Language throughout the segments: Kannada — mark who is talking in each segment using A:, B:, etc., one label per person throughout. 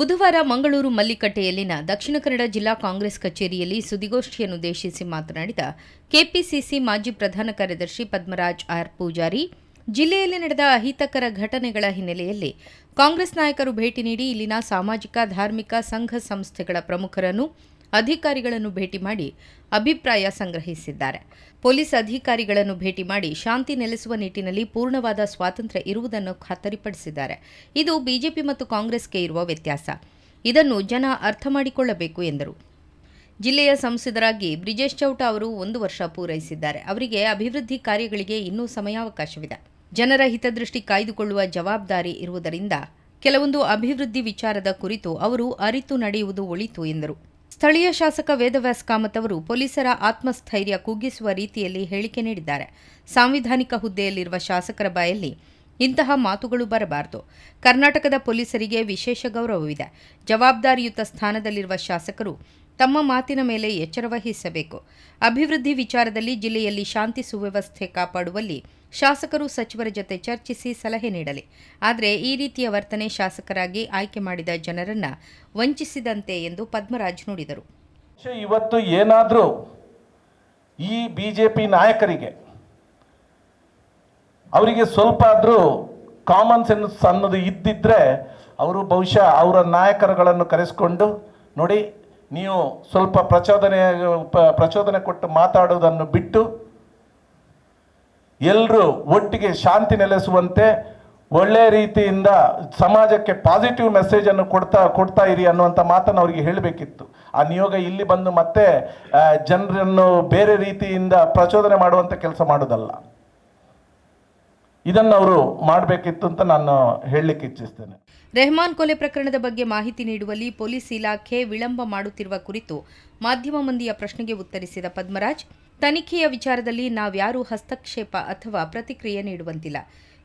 A: ಬುಧವಾರ ಮಂಗಳೂರು ಮಲ್ಲಿಕಟ್ಟೆಯಲ್ಲಿನ ದಕ್ಷಿಣ ಕನ್ನಡ ಜಿಲ್ಲಾ ಕಾಂಗ್ರೆಸ್ ಕಚೇರಿಯಲ್ಲಿ ಸುದ್ದಿಗೋಷ್ಠಿಯನ್ನುದ್ದೇಶಿಸಿ ಮಾತನಾಡಿದ ಕೆಪಿಸಿಸಿ ಮಾಜಿ ಪ್ರಧಾನ ಕಾರ್ಯದರ್ಶಿ ಪದ್ಮರಾಜ್ ಆರ್ ಪೂಜಾರಿ, ಜಿಲ್ಲೆಯಲ್ಲಿ ನಡೆದ ಅಹಿತಕರ ಘಟನೆಗಳ ಹಿನ್ನೆಲೆಯಲ್ಲಿ ಕಾಂಗ್ರೆಸ್ ನಾಯಕರು ಭೇಟಿ ನೀಡಿ ಇಲ್ಲಿನ ಸಾಮಾಜಿಕ, ಧಾರ್ಮಿಕ ಸಂಘ ಸಂಸ್ಥೆಗಳ ಪ್ರಮುಖರನ್ನು ಅಧಿಕಾರಿಗಳನ್ನು ಭೇಟಿ ಮಾಡಿ ಅಭಿಪ್ರಾಯ ಸಂಗ್ರಹಿಸಿದ್ದಾರೆ. ಪೊಲೀಸ್ ಅಧಿಕಾರಿಗಳನ್ನು ಭೇಟಿ ಮಾಡಿ ಶಾಂತಿ ನೆಲೆಸುವ ನಿಟ್ಟಿನಲ್ಲಿ ಪೂರ್ಣವಾದ ಸ್ವಾತಂತ್ರ್ಯ ಇರುವುದನ್ನು ಖಾತರಿಪಡಿಸಿದ್ದಾರೆ. ಇದು ಬಿಜೆಪಿ ಮತ್ತು ಕಾಂಗ್ರೆಸ್ಗೆ ಇರುವ ವ್ಯತ್ಯಾಸ. ಇದನ್ನು ಜನ ಅರ್ಥ ಮಾಡಿಕೊಳ್ಳಬೇಕು ಎಂದರು. ಜಿಲ್ಲೆಯ ಸಂಸದರಾಗಿ ಬ್ರಿಜೇಶ್ ಚೌಟ ಅವರು ಒಂದು ವರ್ಷ ಪೂರೈಸಿದ್ದಾರೆ. ಅವರಿಗೆ ಅಭಿವೃದ್ಧಿ ಕಾರ್ಯಗಳಿಗೆ ಇನ್ನೂ ಸಮಯಾವಕಾಶವಿದೆ. ಜನರ ಹಿತದೃಷ್ಟಿ ಕಾಯ್ದುಕೊಳ್ಳುವ ಜವಾಬ್ದಾರಿ ಇರುವುದರಿಂದ ಕೆಲವೊಂದು ಅಭಿವೃದ್ಧಿ ವಿಚಾರದ ಕುರಿತು ಅವರು ಅರಿತು ನಡೆಯುವುದು ಒಳಿತು ಎಂದರು. ಸ್ಥಳೀಯ ಶಾಸಕ ವೇದವ್ಯಾಸ್ ಕಾಮತ್ ಅವರು ಪೊಲೀಸರ ಆತ್ಮಸ್ಥೈರ್ಯ ಕುಗ್ಗಿಸುವ ರೀತಿಯಲ್ಲಿ ಹೇಳಿಕೆ ನೀಡಿದ್ದಾರೆ. ಸಾಂವಿಧಾನಿಕ ಹುದ್ದೆಯಲ್ಲಿರುವ ಶಾಸಕರ ಬಾಯಲ್ಲಿ ಇಂತಹ ಮಾತುಗಳು ಬರಬಾರದು. ಕರ್ನಾಟಕದ ಪೊಲೀಸರಿಗೆ ವಿಶೇಷ ಗೌರವವಿದೆ. ಜವಾಬ್ದಾರಿಯುತ ಸ್ಥಾನದಲ್ಲಿರುವ ಶಾಸಕರು ತಮ್ಮ ಮಾತಿನ ಮೇಲೆ ಎಚ್ಚರ ವಹಿಸಬೇಕು. ಅಭಿವೃದ್ಧಿ ವಿಚಾರದಲ್ಲಿ ಜಿಲ್ಲೆಯಲ್ಲಿ ಶಾಂತಿ ಸುವ್ಯವಸ್ಥೆ ಕಾಪಾಡುವಲ್ಲಿ ಶಾಸಕರು ಸಚಿವರ ಜೊತೆ ಚರ್ಚಿಸಿ ಸಲಹೆ ನೀಡಲಿ. ಆದರೆ ಈ ರೀತಿಯ ವರ್ತನೆ ಶಾಸಕರಾಗಿ ಆಯ್ಕೆ ಮಾಡಿದ ಜನರನ್ನ ವಂಚಿಸಿದಂತೆ ಎಂದು ಪದ್ಮರಾಜ್ ನುಡಿದರು.
B: ಇವತ್ತು ಏನಾದರೂ ಈ ಬಿಜೆಪಿ ನಾಯಕರಿಗೆ ಅವರಿಗೆ ಸ್ವಲ್ಪ ಆದರೂ ಕಾಮನ್ ಸೆನ್ಸ್ ಅನ್ನೋದು ಇದ್ದಿದ್ರೆ ಅವರು ಬಹುಶಃ ಅವರ ನಾಯಕರುಗಳನ್ನು ಕರೆಸಿಕೊಂಡು, ನೋಡಿ, ನೀವು ಸ್ವಲ್ಪ ಪ್ರಚೋದನೆ ಪ್ರಚೋದನೆ ಕೊಟ್ಟು ಮಾತಾಡೋದನ್ನು ಬಿಟ್ಟು ಎಲ್ಲರೂ ಒಟ್ಟಿಗೆ ಶಾಂತಿ ನೆಲೆಸುವಂತೆ ಒಳ್ಳೆ ರೀತಿಯಿಂದ ಸಮಾಜಕ್ಕೆ ಪಾಸಿಟಿವ್ ಮೆಸೇಜ್ ಅನ್ನು ಕೊಡ್ತಾ ಕೊಡ್ತಾ ಇರಿ ಅನ್ನುವಂಥ ಮಾತನ್ನು ಅವರಿಗೆ ಹೇಳಬೇಕಿತ್ತು. ಆ ನಿಯೋಗ ಇಲ್ಲಿ ಬಂದು ಮತ್ತೆ ಜನರನ್ನು ಬೇರೆ ರೀತಿಯಿಂದ ಪ್ರಚೋದನೆ ಮಾಡುವಂಥ ಕೆಲಸ ಮಾಡೋದಲ್ಲ. ಇದನ್ನು ಅವರು ಮಾಡಬೇಕಿತ್ತು ಅಂತ ನಾನು ಹೇಳಲಿಕ್ಕೆ ಇಚ್ಛಿಸ್ತೇನೆ.
A: ರೆಹಮಾನ್ ಕೊಲೆ ಪ್ರಕರಣದ ಬಗ್ಗೆ ಮಾಹಿತಿ ನೀಡುವಲ್ಲಿ ಪೊಲೀಸ್ ಇಲಾಖೆ ವಿಳಂಬ ಮಾಡುತ್ತಿರುವ ಕುರಿತು ಮಾಧ್ಯಮ ಮಂದಿಯ ಪ್ರಶ್ನೆಗೆ ಉತ್ತರಿಸಿದ ಪದ್ಮರಾಜ್ ತನಿಖೆಯ ವಿಚಾರದಲ್ಲಿ ನಾವ್ಯಾರೂ ಹಸ್ತಕ್ಷೇಪ ಅಥವಾ ಪ್ರತಿಕ್ರಿಯೆ ನೀಡುವಂತಿಲ್ಲ.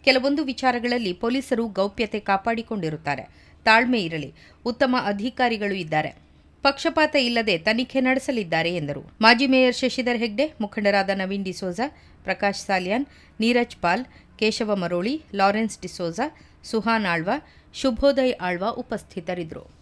A: ಕೆಲವೊಂದು ವಿಚಾರಗಳಲ್ಲಿ ಪೊಲೀಸರು ಗೌಪ್ಯತೆ ಕಾಪಾಡಿಕೊಂಡಿರುತ್ತಾರೆ. ತಾಳ್ಮೆ ಇರಲಿ. ಉತ್ತಮ ಅಧಿಕಾರಿಗಳು ಇದ್ದಾರೆ. ಪಕ್ಷಪಾತ ಇಲ್ಲದೆ ತನಿಖೆ ನಡೆಸಲಿದ್ದಾರೆ ಎಂದರು. ಮಾಜಿ ಮೇಯರ್ ಶಶಿಧರ್ ಹೆಗ್ಡೆ, ಮುಖಂಡರಾದ ನವೀನ್ ಡಿಸೋಜಾ ಪ್ರಕಾಶ್ ಸಾಲಿಯಾನ್, ನೀರಜ್ ಪಾಲ್, ಕೇಶವ ಮರೋಳಿ, ಲಾರೆನ್ಸ್ ಡಿಸೋಜಾ ಸುಹಾನ್ ಆಳ್ವ, ಶುಭೋದಯ್ ಆಳ್ವ ಉಪಸ್ಥಿತರಿದ್ದರು.